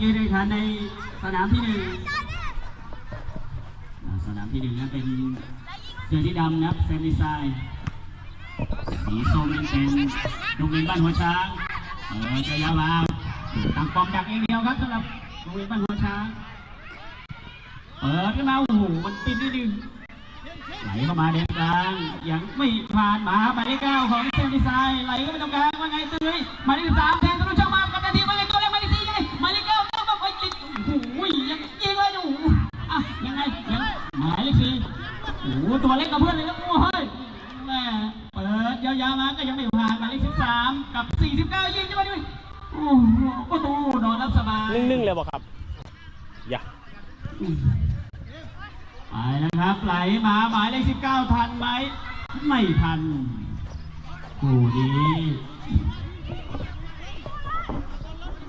ดูครับยืนในขันในสนามที่หนึ่งสนามที่หนึ่งนั้นเป็นเสื้อสีดำนับเซนดิไซน์สีส้มนั้นเป็นโรงเรียนบ้านหัวช้างเออจะยาวมาตั้งปอมดักเองเดียวครับสำหรับโรงเรียนบ้านหัวช้างเปิดขึ้นมาโอ้โหมันติดนิดนึงไหลเข้ามาเด่นกลางยังไม่ผ่านมาหมายเลขเก้าของเซนดิไซน์ไหลเข้าไปตรงกลางว่าไงตื้อหมายเลขสามแทนทะลุช่อง โอ้โหตัวเล็กกับเพื่อนเลยครับโอ้เฮ้ยแม่เปิดยาวๆมาก็ยังไม่ผ่านหมายเลขสิบสามกับสี่สิบเก้ายิงจะมาด้วยโอ้โหประตูนอนรับสบายนึ่งๆเลยบอกครับอย่าไปนะครับไหลมาหมายเลขสิบเก้าทันไหมไม่ทันโอ้ดี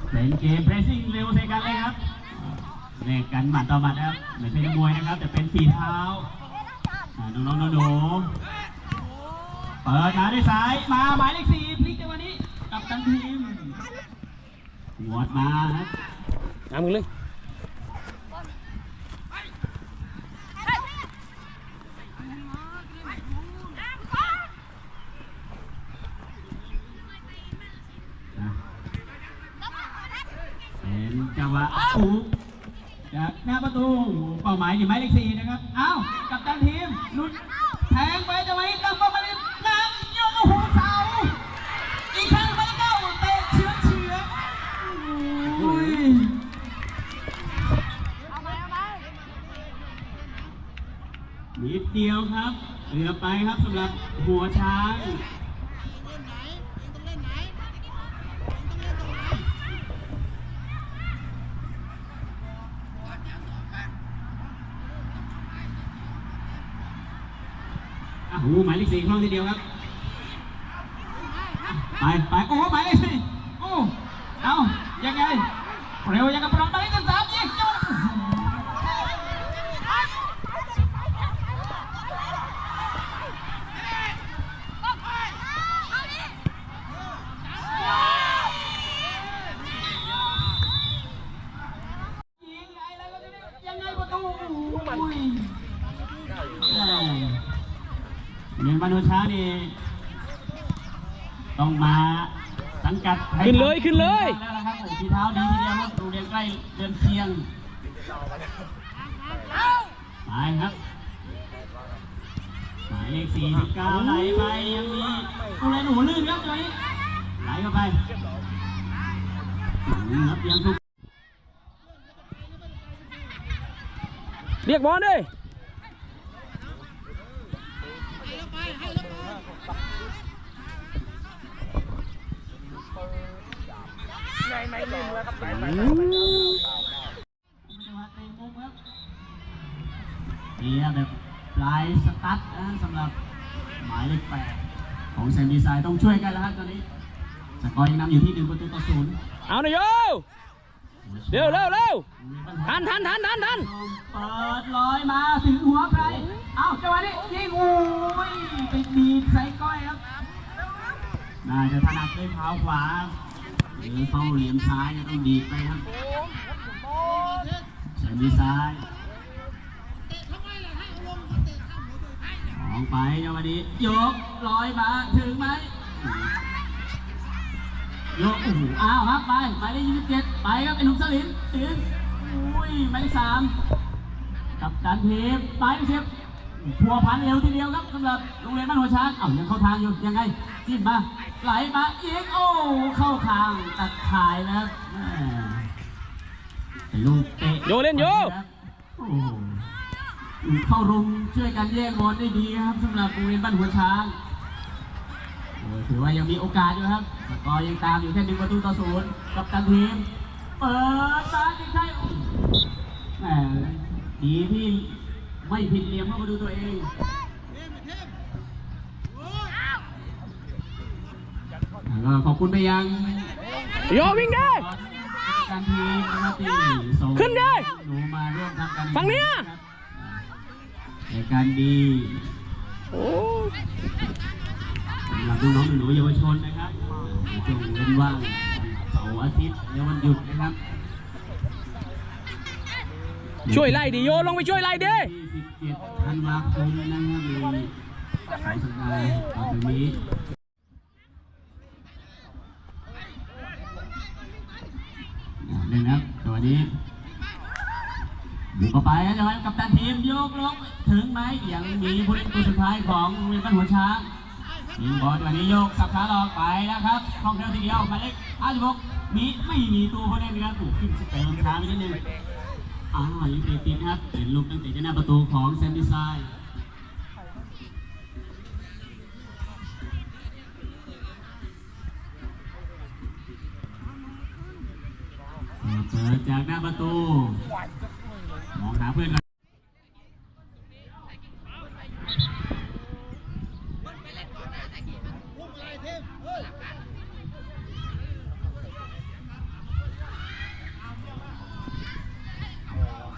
เป็นเกมเพรสซิ่งเร็วใส่กันเลยครับแลกกันหมัดต่อหมัดนะครับไม่ใช่นักมวยนะครับ แต่เป็นฝีเท้าอ่า น้องๆหนูๆเปิดมาด้วยซ้ายมาหมายเลขสี่พลิกจังหวะนี้กับตันทีมหัวดมาครับน้ำมึงเลยเป็นจังหวะ ถูกจากหน้าประตูเป้าหมายอยู่หมายเลขสี่นะครับอ้าวกับตันทีมหลุดแทงไปจังหวะนี้ตั้งเป้าหมายน้ำโยนโอ้โหเสาอีกครั้งหมายเลขเก้าเตะเฉือนเฉือนโอ้ยนิดเดียวครับเหลือไปครับสำหรับหัวช้าง อะโอ้โหหมายเลข สี่คล่องทีเดียวครับ ไปไปโอ้หมายเลขสี่โอ้ เอายังไง เร็วยังกับปรองหมายเลขสิบสามยิงจุดยิงไงแล้วก็จะได้ยังไงประตูโอ้ยเรียนบรรพช้านี่ต้องมาสังกัดให้ ขึ้นเลยขึ้นเลย แล้วนะครับโอ้ทีเท้าดีทีเดียวครับโรงเรียนใกล้เรือนเคียงไปครับหมายเลข49ไหลไปยังมีโรงเรียนหนูลื่นครับตรงนี้ไหลเข้าไปอืมครับยังถูก เรียกบอลดิ นี่แบบปลายสตั๊ดนะสำหรับหมายเลขแปดของแซมดีไซน์ต้องช่วยกันแล้วครับตอนนี้สกอร์ยังนำอยู่ที่หนึ่งประตูต่อศูนย์เอาหน่อยโยเร็วเร็วเร็วทันทันทันทันทันเปิดลอยมาถึงหัวใครเอาจังหวะนี้ยิงโอ้ยไปดีใส่ก้อยครับน่าจะถนัดด้วยเท้าขวา หรือเข้าเหลี่ยมซ้ายก็ต้องดีไปครับแซมดีไซน์ออกไปจังหวะนี้ยกลอยมาถึงไหมยกโอ้โหอ้าวครับไปหมายเลขยี่สิบเจ็ดไปครับไอ้หนุ่มสลินถึงอุ้ยหมายเลขสามกับการเทปหมายเลขสิบพัวพันเร็วทีเดียวครับสำหรับโรงเรียนบ้านหัวช้างเอ้ายังเข้าทางอยู่ยังไงจิ้มมา ไหลมาอีกโอ้เข้าทางตัดขายแล้วแม่เป็นลูกเตะโยเล่นโยโอ้โหเข้ารุมช่วยกันแย่งบอลได้ดีครับสำหรับโรงเรียนบ้านหัวช้างโอ้ยถือว่ายังมีโอกาสอยู่ครับสกอร์ยังตามอยู่แค่หนึ่งประตูต่อศูนย์กับตันทีมเปิดมาจริงใช่แหมดีที่ไม่ผิดเหลี่ยมเข้ามาดูตัวเอง ก็ขอบคุณไปยังโยวิ่งได้ การทีมนะครับที่ส่งขึ้นได้ หนูมาร่วมทำการฝั่งเนี้ย ในการดีโอ้สำหรับน้องๆหนูๆเยาวชนนะครับในช่วงเว้นว่างเสาร์อาทิตย์และวันหยุดนะครับช่วยไล่ดิโยลงไปช่วยไล่ดิ27ธันวาคมนะครับมีสองสัปดาห์ต่อจากนี้ เล่นครับตัวนี้อยู่เข้าไปนะจังหวะกับตันทีมโยกลงถึงไหมยังมีผู้เล่นตัวสุดท้ายของเรียนบ้นหัวช้างยิงบอลวันนี้โยกสับขาหลอกไปแล้วครับคล่องแคล่วทีเดียวหมายเลข56มีไม่มีตัวผู้เล่นนะครับถูกขึ้นสเตอร์ช้าไปนิดนึงอ้าวยิงเตะติดครับเป็นลูกตั้งแต่หน้าประตูของแซมดีไซน์ เปิดจากหน้าประตู มองหาเพื่อนกัน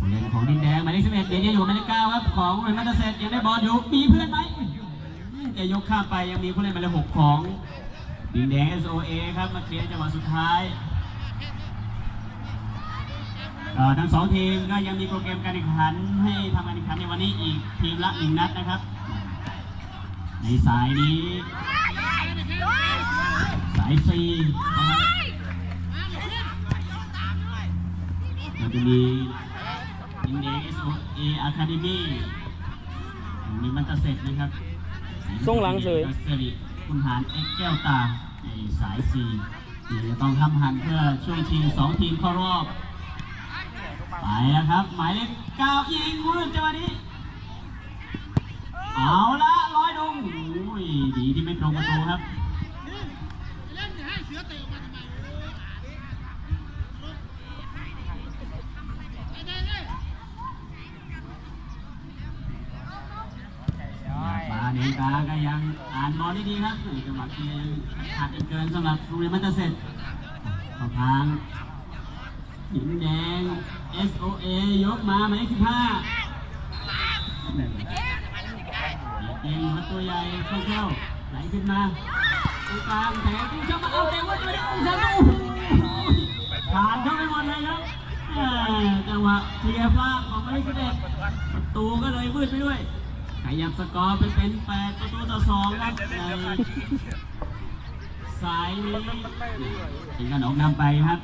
เล่นของดินแดงหมายเลข11เดี๋ยวยังอยู่หมายเลข9ครับของเรนมัตเตอร์เซตยังได้บอลอยู่มีเพื่อนไหมจะยกข้ามไปยังมีผู้เล่นหมายเลข6ของดินแดง SOA ครับมาเคลียร์จังหวะสุดท้าย ทั้งสองทีมก็ยังมีโปรแกรมการแข่งขันให้ทำการแข่งขันในวันนี้อีกทีมละหนึ่งนัดนะครับ ในสายนี้ สายซีนะครับเราจะมีอินเดีย SOA Academy มีมันตะเสร็จนะครับส่งหลังเฉยสริคุณหารเอ็กแก้วตาในสายซีที่จะต้องทำหันเพื่อช่วงชิงสองทีมเข้ารอบ ไปแล้วครับ หมายเลขเก้ายิงมืดจังหวะนี้ เอาละร้อยดงโอ้ยดีที่ไม่ตรงประตูครับปาเนียนตาก็ยังอ่านบอลได้ดีครับจังหวะที่ขาดอีกเกินสำหรับโรงเรียนมัตเตอร์เซตเข้าทาง หินแดง SOA ยกมาหมายเลขสิบห้าเองมาตัวใหญ่เข้าเข้าไหลขึ้นมาตรงกลางแถวตู้ช่างมาเอาแต่ว่าตัวนี้ตู้ช่างโอ้โหผ่านเข้าไปหมดเลยครับแหม่จังหวะเคลียร์พลาดของหมายเลขสิบเอ็ดประตูก็เลยมืดไปด้วยขยับสกอร์ไปเป็นแปดประตูต่อสองครับในสายนี้เป็นการออกนำไปครับ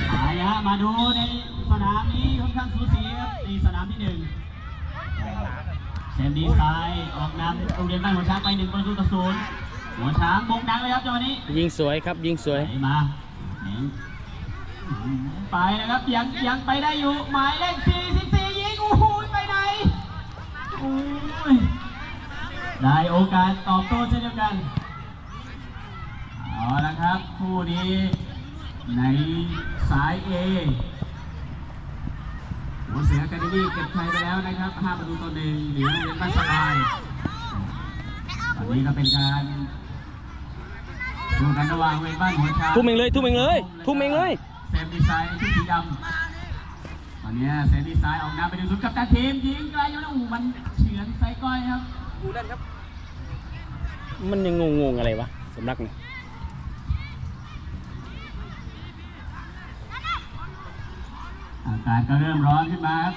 มาฮะมาดูในสนามนี้ค่อนข้างสูสีครับในสนามที่หนึ่งเซมดีไซน์ออกนำโรงเรียนบ้านหัวช้างไปหนึ่งประตูต่อศูนย์หัวช้างบงดังเลยครับจังหวะนี้ยิงสวยครับยิงสวยไหนมาไหนไปนะครับยังยังไปได้อยู่หมายเลข44ยิงโอ้โหไปไหนโอ้ยได้โอกาสตอบโต้เช่นเดียวกันเอาละครับคู่นี้ ในสาย A หัวเสือแคาเดมี่เก็บชัยไปแล้วนะครับ5ประตูต่อหนึ่งเหลือเรียนบ้านสบายตอนนี้ก็เป็นการดูกันระหว่างเวรบ้านหัวช้างทุ่มเองเลยทุ่มเองเลยทุ่มเองเลยแซมดีไซน์ชุดสีดำตอนนี้แซมดีไซน์ออกนำไปดูสุดกับตาทีมยิงไกลอยู่แล้วอู้มันเฉือนไซก้อยครับ มันยังงงๆอะไรวะสำนักนี่อา กาศก็เริ่มร้อนขึ้นมาครับ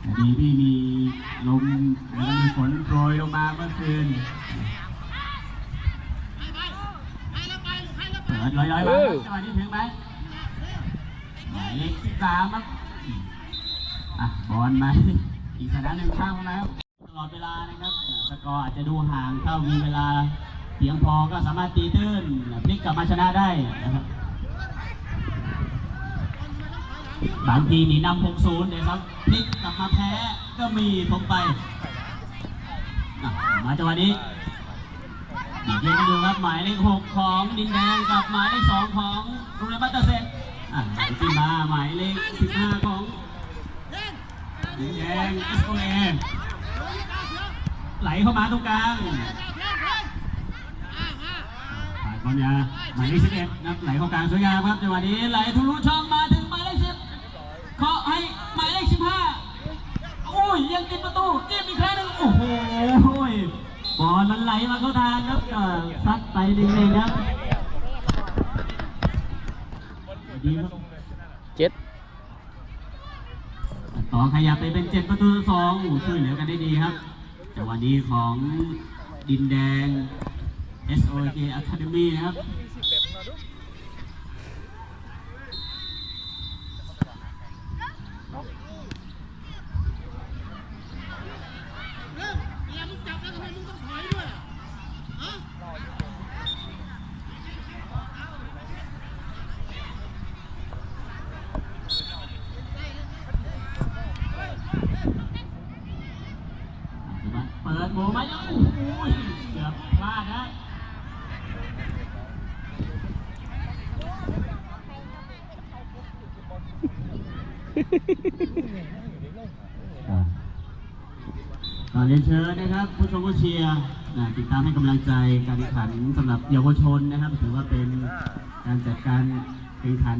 แต่ดีที่มีลมแล้วก็มีฝนโปรยลงมาเมื่อคืนเปิดลอยๆมาครับจังหวะนี้ถึงไหมหมายเลขสิบสามครับอะบอลมาอีกสนามหนึ่งข้างแล้วตลอดเวลานะครับสกอร์อาจจะดูห่างถ้ามีเวลาเพียงพอก็สามารถตีตื้นพลิกกลับมาชนะได้นะครับ บางทีหนีนำหกศูนย์เนี่ยครับพลิกกลับมาแพ้ก็มีทงไป มาจังหวะนี้อีเกมกันดูครับหมายเลขหกของดินแดงกับหมายเลขสองของโรงเรียนบัตเตอร์เซนอะที่มาหมายเลขสิบห้าของดินแดงเอสโอเอไหลเข้ามาตรงกลางผ่านบอลยาหมายเลขสิบเอ็ดนับไหลเข้ากลางสวยงามครับจังหวะนี้ไหลทะลุช่องมาถึง เคาให้หมายเลขสิบห้าอุ้ยยังติดประตูเจ็บอีกครั้งหนึ่งโอ้โหบอลมันไหลมาเข้าทางครับซัดไปหนึ่งหมครับดีครับเจ็ดต่อขยับไปเป็นเจ็ดประตูสองโอ้ช่วยเหลือกันได้ดีครับแต่หวะนี้ของดินแดง SOK Academy นะครับ มผู้เชียร์นะติดตามให้กำลังใจการแข่งขันสำหรับเยาวชนนะครับ ถือว่าเป็นการจัดการแข่งขัน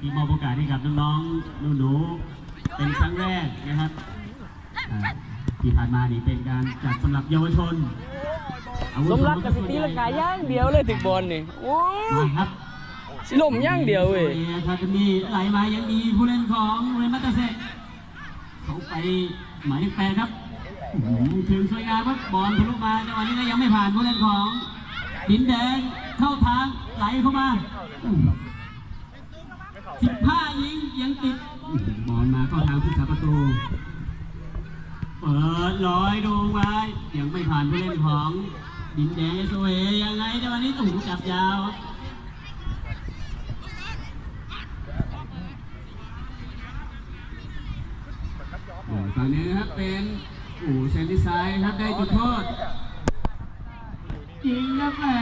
ที่มอบโอกาสให้กับน้องๆหนูๆเป็นครั้งแรกนะครับอ่าที่ผ่านมานี่เป็นการจัดสำหรับเยาวชนอาวุธสมรักกับสิตีลังกาย่างเดียวเลยถึงบอลนี่โอ้ยมาครับสิลมย่างเดียวเว้ยครับจะมีไหลมายังมีผู้เล่นของโรงเรียนมัตตเซะเขาไปหมายเลขแปดครับอื้อหือ ถึงสวยงามครับบอลทะลุมาจังหวะนี้ก็ยังไม่ผ่านผู้เล่นของดินแดงเข้าทางไหลเข้ามาสิบห้ายิงยังติดอื้อหือบอลมาเข้าทางผู้สาประตูเปิดลอยดูไว้ยังไม่ผ่านผู้เล่นของดินแดงสวยยังไงในวันนี้ตู่จับยาวโอ้ฝั่งนี้นะครับเป็น อู่เซนติไซน์ครับได้จุดโทษยิงครับแม่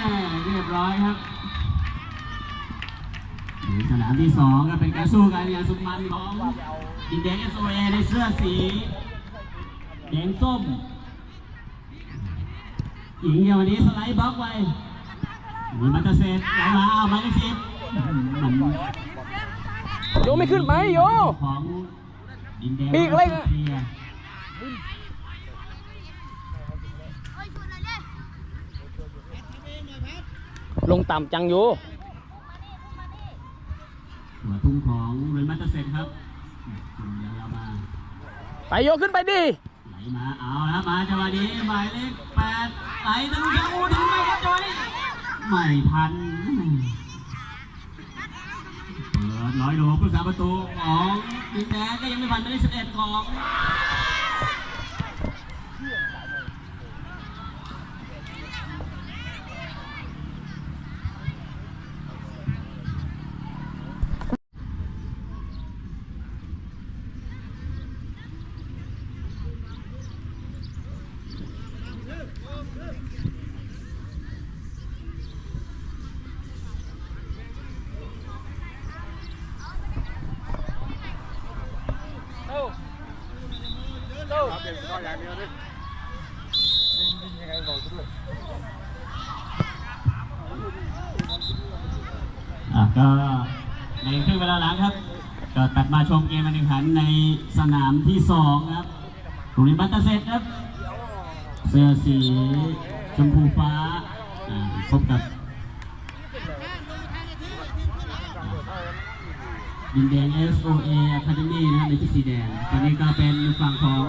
เรียบร้อยครับหรือสนามที่สองก็เป็นการสู้กันอย่างสุดมันของดินแดงเอสโอเอในเสื้อสีแดงส้มหญิงเดียววันนี้สไลด์บล็อกไว้มีมัตเตอร์เซตไหลมาเอามาเลขสิบมันโยไม่ขึ้นไหมโยของดินแดงปีกอะไรเนี่ย ลียร์ลงต่ำจังโยหัวทุ่งของเรนมัตเตอร์เซตครับจุ่มยาวๆมาไปโยขึ้นไปดิไหลมาเอาแล้วมาจังหวะนี้หมายเลขแปดไหลทะลุยังอูถึงไหมครับจังหวะนี้ไม่ทันเปิดร้อยโลผู้สาประตูของดินแดงก็ยังไม่ผ่านไปได้สิบเอ็ดของ อะก็ในครึ่งเวลาหลังครับ ก็ตัดมาชมเกมการแข่งขันในส นามที่สองครับโรงเรียนบัตเตอร์เซตครับ เสื้อสีชมพูฟ้าพบกับดินแดง SOA Academy นะครับในชุดสีแดง ตอนนี้ก็เป็นฝั่งของ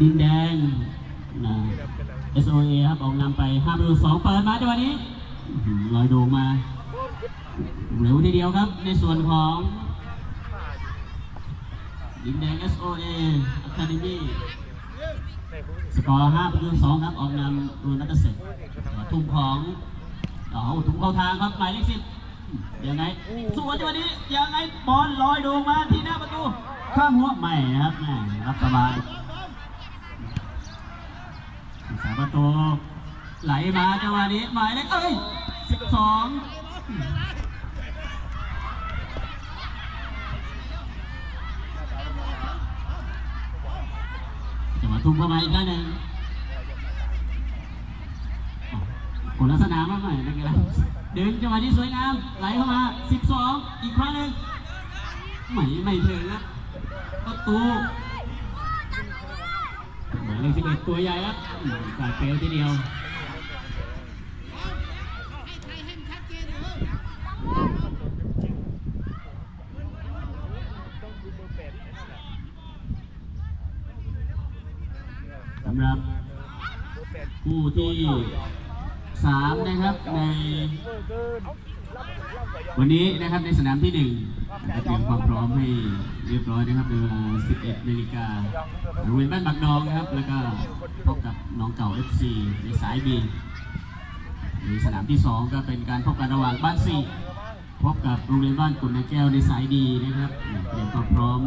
ดินแดงนะ SOA ครับออกนำไป5ประตู2เปิดมาจังหวะนี้ลอยโดมาเร็วทีเดียวครับในส่วนของ ดินแดง SOA Academy สกอร์5ประตู2ครับ ออกนำรูนัตเตอร์เซตทุ่มของเอาทุ่มเข้าทางครับหมายเลขสิบยังไงส่วนจังหวะนี้ยังไงบอลลอยโด่งมาที่หน้าประตูข้ามหัวไม่นะครับแม่รับสบายสามประตูไหลมาจังหวะนี้หมายเลขเอ้ยสิบสอง จังหวะทุ่มเข้ามาอีกด้านหนึ่งอ้าวคนลักษณะมากหน่อยนักกีฬาดึงจังหวะนี้สวยงามไหลเข้ามาสิบสองอีกครั้งหนึ่งไม่ไม่ถึงนะประตูหมายเลขสิบเอ็ดตัวใหญ่ครับอืมกาดเปลวทีเดียว สำหรับ ผู้ที่สามนะครับในวันนี้นะครับในสนามที่หนึ่งเตรียมความพร้อมให้เรียบร้อยนะครับในเวลา 11นาฬิกาโรงเรียนบ้านบักดองนะครับ แล้วก็พบกับน้องเก่า FC ในสายบีในสนามที่ 2 ก็เป็นการพบกันระหว่างบ้านสี่พบกับโรงเรียนบ้านกุฎในแก้วในสายดีนะครับเตรียมความพร้อม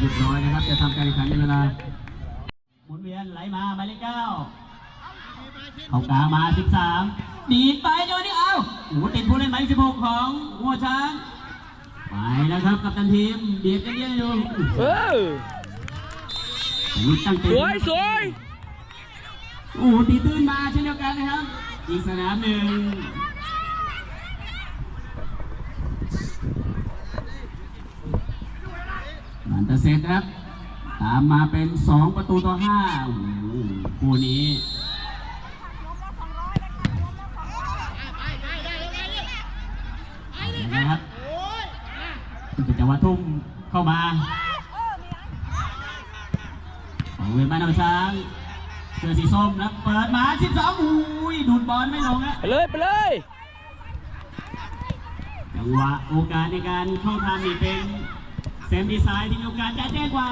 เรียบร้อยนะครับ จะทำการแข่งขันในเวลาหมุนเวียนไหลมาหมายเลขเก้า เขากลางมา 13 ดีดไปเดี๋ยวนี้เอาโอ้โหติดผู้เล่นหมายเลข16 ของหัวช้าง ไปแล้วครับกับตันทีม เบียดกันเยอะอยู่เออลุ้นตั้งสเต็มวยสวยโอ้โหตีตื้นมาเช่นเดียวกันนะครับ อีกสนามหนึ่งมันจะเสร็จครับ ตามมาเป็น 2 ประตูต่อ5โอ้โหคู่นี้ เป็นจังหวะทุ่มเข้ามาของเวนบ้านน้ำช้างเสื้อสีส้มนะเปิดมา12อุ้ยดูดบอลไม่ลงนะไปเลยไปเลยจังหวะโอกาสในการเข้าทำนี่เป็นเซมดีไซน์ที่มีโอกาสจะแจ้งกว่า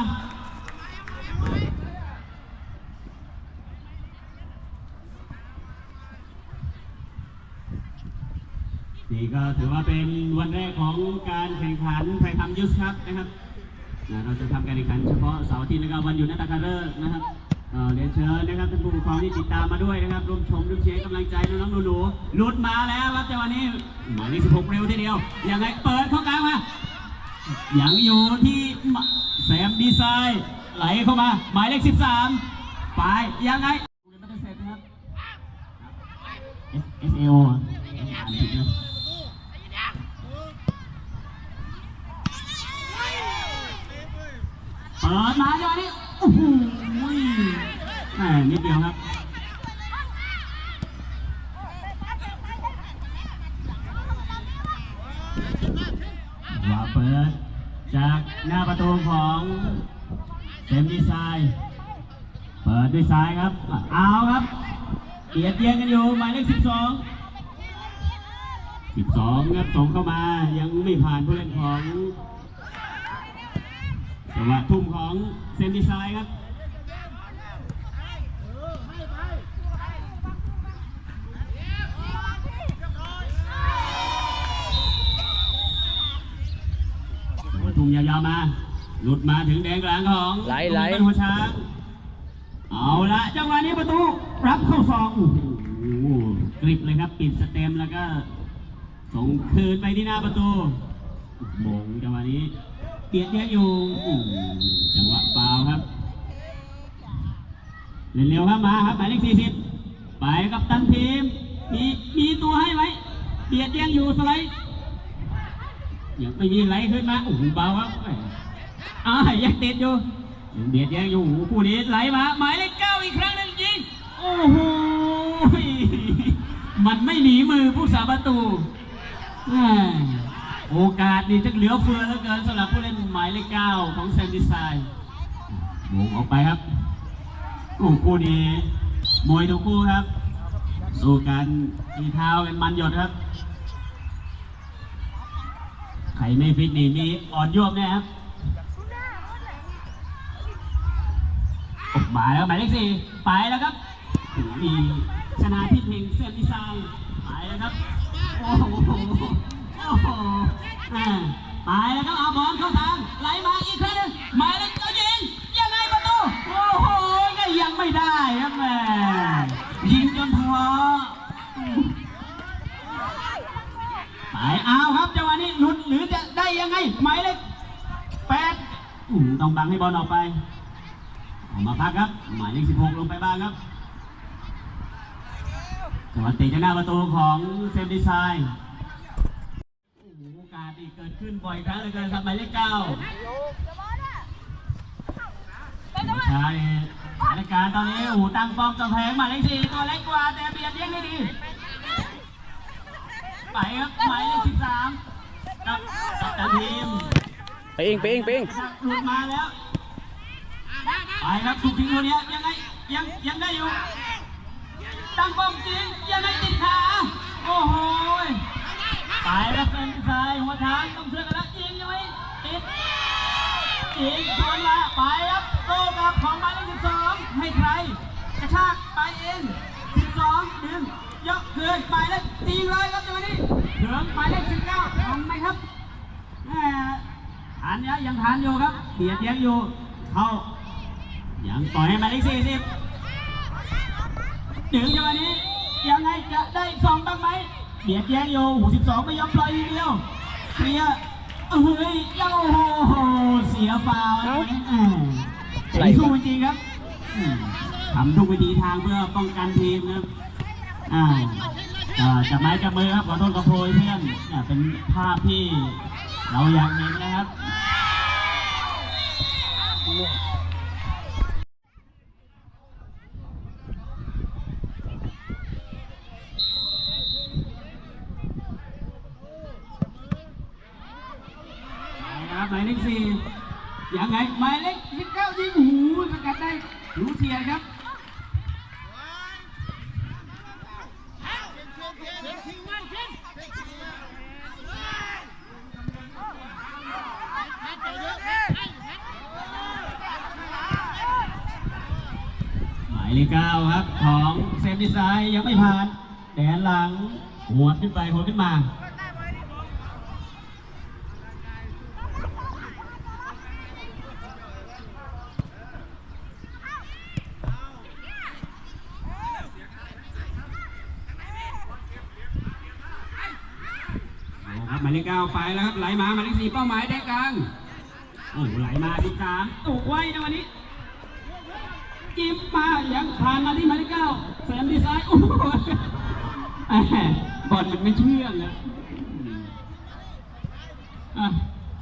นี่ก็ถือว่าเป็นวันแรกของการแข่งขันไทยทำยูสครับนะครับนะเราจะทำการแข่งขันเฉพาะเสาร์อาทิตย์และก็วันหยุดนักการเลิกนะครับเรียนเชิญนะครับท่านผู้ปกครองที่ติดตามมาด้วยนะครับร่วมชมร่วมเชียร์กำลังใจน้องๆหนูๆหลุดมาแล้วครับแต่วันนี้หมายเลข16เร็วทีเดียวยังไงเปิดเข้ากลางมายังอยู่ที่แซมดีไซน์ไหลเข้ามาหมายเลข 13 ไปยังไงเรียนไม่ได้เสร็จนะครับ S A O อ่านผิดนะ เปิดมาอย่างนี้โอ้โหแหมนิดเดียวครับว่าเปิด จากหน้าประตูของเซมดีไซน์เปิดด้วยซ้ายครับ เอาครับเกียดเตียงกันอยู่หมายเลข 12 12ครับส่งเข้ามายังไม่ผ่านผู้เล่นของ จังหวะทุ่มของเซนดีไซน์ครับทุ่มยาวๆมา หลุดมาถึงแดงกลางของไหลไหลตุ้มเป็นหัวช้าง เอาละจังหวะนี้ประตู รับเข้าซองโอ้โหกริบเลยครับปิดสเต็มแล้วก็ส่งคืนไปที่หน้าประตูโมงจังหวะนี้ เปียกเยอะอยู่จังหวะเปล่าครับเร็วๆครับมาครับหมายเลข40ไปกับตันทีม มีมีตัวให้ไหมเบียดยังอยู่สไลด์ยังไม่มีไหลขึ้นมาโอ้โหเบาครับอ่ายังติดอยู่เบียดยังอยู่โอ้โหคู่นี้ไหลมาหมายเลขเก้าอีกครั้งหนึ่งยิงโอ้โหมันไม่หนีมือผู้สาประตู โอกาสนี่จะเหลือเฟือเหลือเกินสำหรับผู้เล่นหมายเลขเก้าของแซมดีไซน์โมงออกไปครับโอ้คู่นี้มวยทุกคู่ครับ สู้กันตีเท้ากันมันหยดครับใครไม่ฟิตนี่มีอ่อนยวบแน่ครับออกมาแล้วหมายเลขสี่ไปแล้วครับมีชนะที่เพลงเซมดีไซน์ไปแล้วครับ โอ้โห โอ้โหแม่ตายแล้วครับเอาบอลเข้าทางไหลมาอีกครั้งหนึงหมายเลขเก้ายิงยังไงประตูโอ้โหก็ยังไม่ได้ครับแม่ยิงจนท้อไปเอาครับจังหวะนี้หลุดหรือจะได้ยังไงหมายเลขแปดอืมต้องบังให้บอลออกไปออกมาพักครับ หมายเลขสิบหกลงไปบ้างครับจังหวะเตะจากหน้าประตูของเซมดีไซน์ โอ้โหโอกาสนี่ เกิดขึ้นบ่อยครั้งเหลยเกินครับหมายเลขเก้าใช่สถานการณ์ตอนนี้โอ้โหตั้งป้อมกำแพงหมายเลขสี่ตัวเล็กกว่าแต่เบียดเลี้ยงได้ดีไปครับหมายเลขสิบสามกับกับตันทีมไปเองไปเองไปเองหลุดมาแล้วไปครับถูกทิ้งตัวเนี้ยยังไงยังยังได้อยู่ตั้งป้อมจริงยังไงติดขาโอ้โหยไป แล้วแฟนซ้ายหัวช้างต้องเชื่อกันแล้วยิงยังไงติดยิงชนมาไปครับโต้กลับของหมายเลขสิบสองให้ใครกระชากไปเองสิบสองดึงยกคืนหมายเลขจริงเลยครับจังหวะนี้ถึงหมายเลขสิบเก้าทำไหมครับแหมทันนะยังทันอยู่ครับเบียดเบียงอยู่เข้ายังปล่อยให้หมายเลขสี่สิบถึงจังหวะนี้ยังไงจะได้สองบ้างไหม เบียดแย่งอยหูสิบสองไม่ยอมปล่อยเดียวเคลียเฮ้ยโอ้โหเสียฟาวล์เอ้สู้จริงครับทำทุกวิธีทางเพื่อป้องกันทีมนะครับอ่าจับไม้จับมือครับขอโทษกับโพยเพื่อนอ่าเป็นภาพที่เราอยากเห็นนะครับหมายเลขสี่ยังไงหมายเลขสิบเก้ายิงหูสกัดได้รูเทียนครับหมายเลขเก้าครับ ของเซมดีไซน์ยังไม่ผ่านแดนหลังหัวขึ้นไปหัวขึ้นมาครับหมายเลขเก้าไปแล้วครับไหลมาหมายเลขสี่เป้าหมายแดนกลางโอ้ไหลมาที่สามตุกไว้นะวันนี้ิมมายังผ่านมาที่หมายเลขเก้าแสมดีไซน์โอ้โหแหม่บอลมันไม่เชื่องนะ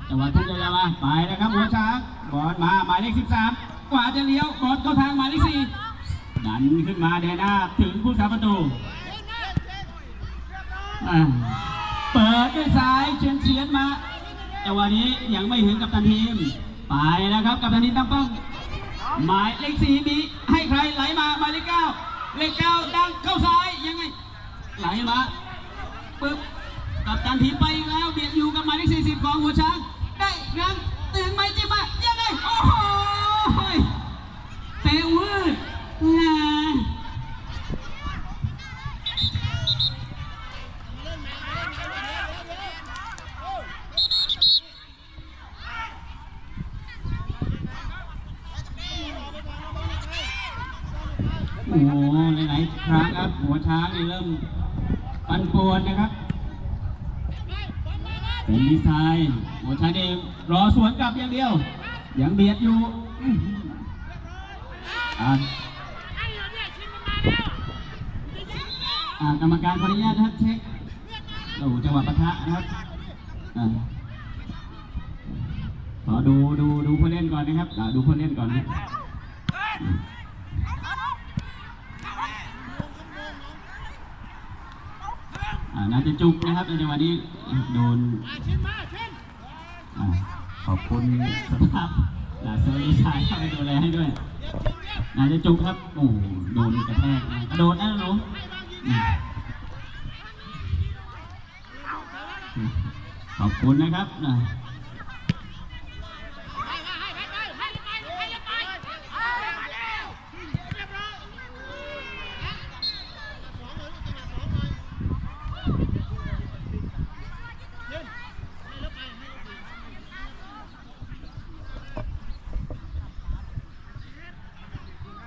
จังหวะทุกยาวมาไปนะครับหัวช้างบอลมาหมายเลขสิบสามกว่าจะเลี้ยวบอลเข้าทางหมายเลขสี่ดันขึ้นมาแดนหน้าถึงผู้สาประตูเปิดด้วยซ้ายเฉียนเฉียนมาแต่วันนี้ยังไม่ถึงกับตันทีม ไปนะครับกับตันทีมตั้งป้อง หมายเลขสี่มีให้ใครไหลมาหมายเลขเก้าเลขเก้าดังเข้าซ้ายยังไง ไหลมาปึ๊บกับตันทีไปแล้วเบียดอยู่กับหมายเลขสี่สิบของหัวช้างได้ครั้งตื่นไหมจิ้มมายังไงโอ้โหเตะวืดแหม โอ้โหหลายๆครั้งครับ หัวช้างนี่เริ่มปั่นป่วนนะครับ เป็นดีไซน์หัวช้างนี่รอสวนกลับอย่างเดียว ยังเบียดอยู่อ่ากรรมการขออนุญาตนะครับเช็คโอ้โหจังหวะปะทะนะครับอ่าขอดูดูดูผู้เล่นก่อนนะครับดูผู้เล่นก่อนนะ อ่า น่าจะจุกนะครับในจังหวะนี้โดนอขอบคุณสภาพอ่าเซอร์วิสชายเข้าไปดูแลให้ด้วยน่าจะจุกครับโอ้โดนกระแทกนะกระโดดนะหนูอืมขอบคุณนะครับอ่า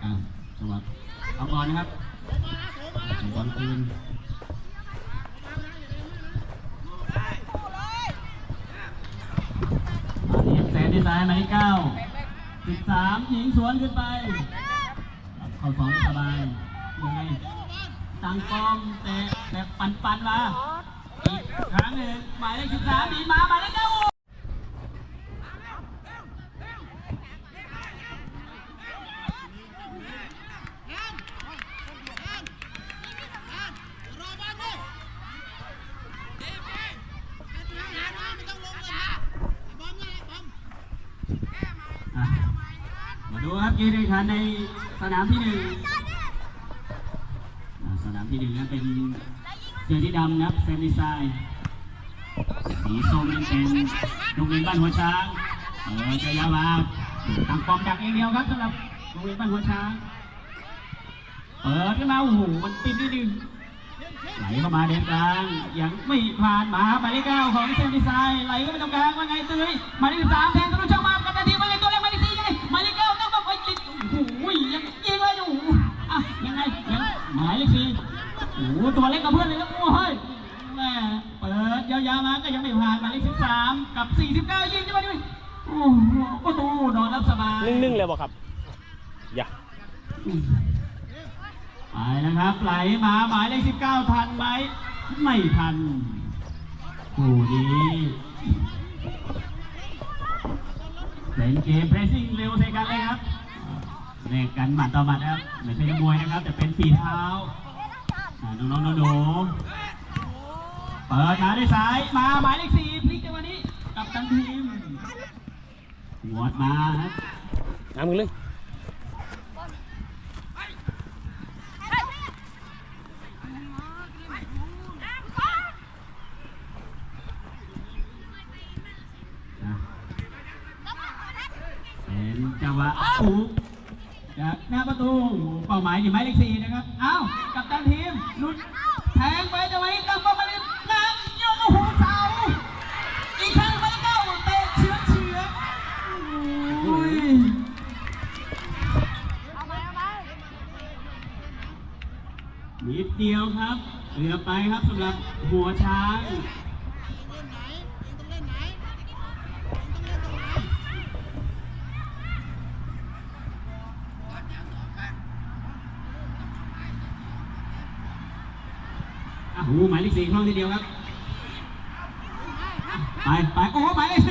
อ่าจังหวะเอาบอลนะครับส่งบอลคืนอันนี้แสนที่ซ้ายหมายเลขเก้าสิบสามหญิงสวนขึ้นไปเข้าสองสบายยังไงตั้งป้อมแต่แต่ปันปันมาอีกครั้งหนึ่งหมายเลขสิบสามดีมาหมายเลขเก้า อะ มา ดูครับเกมแข่งขันในสนามที่หนึ่งสนามที่หนึ่งนั้นเป็นเสื้อที่ดำนะครับแซมดีไซน์สีส้มเป็นโรงเรียนบ้านหัวช้างเออจะยาวมาตั้งปอมดักเองเดียวครับสำหรับโรงเรียนบ้านหัวช้างเปิดขึ้นมาโอ้โหมันติดนิดนึงไหลเข้ามาเด่นกลางยังไม่ผ่านมาหมายเลขเก้าของแซมดีไซน์ไหลเข้าไปตรงกลางว่าไงตุ้ยหมายเลขสามแทนทะลุช่อง โอ้โหตัวเล็กกับเพื่อนเลยครับโอ้เฮ้ยแม่เปิดยาวๆมาก็ยังไม่ผ่านหมายเลขสิบสามกับสี่สิบเก้ายิงจะมาดิโอ้โหประตูนอนรับสบายนึ่งๆเลยบอกครับ อย่าไปนะครับไหลมาหมายเลขสิบเก้าทันไหมไม่ทันคู่นี้เล่นเกมเพรสซิ่งเร็วใส่กันเลยครับเล่นกันหมัดต่อหมัดนะครับไม่ใช่มวยนะครับ แต่เป็นฝีเท้า อ่าน้องๆหนูๆเปิดมาด้วยซ้ายมาหมายเลขสี่พลิกจังหวะนี้กับตันทีมหวดมาครับน้ำมึงเลยนะเป็นจังหวะปุ๊บ จากหน้าประตูเป้าหมายอยู่หมายเลขสี่นะครับเอ้ากับตันทีมหลุดแทงไปจังหวะนี้ตั้งเป้าหมายเลยน้ำยกโอ้โหเสาอีกครั้งหมายเขเก้าเตะเชื้อเชื้อโอ้ยนิดเดียวครับเหลือไปครับสำหรับหัวช้าง อะโอ้โหหมายเลข สี่คล่องทีเดียวครับ ไปไปโอ้ไปเลขสี่โอ้เอายั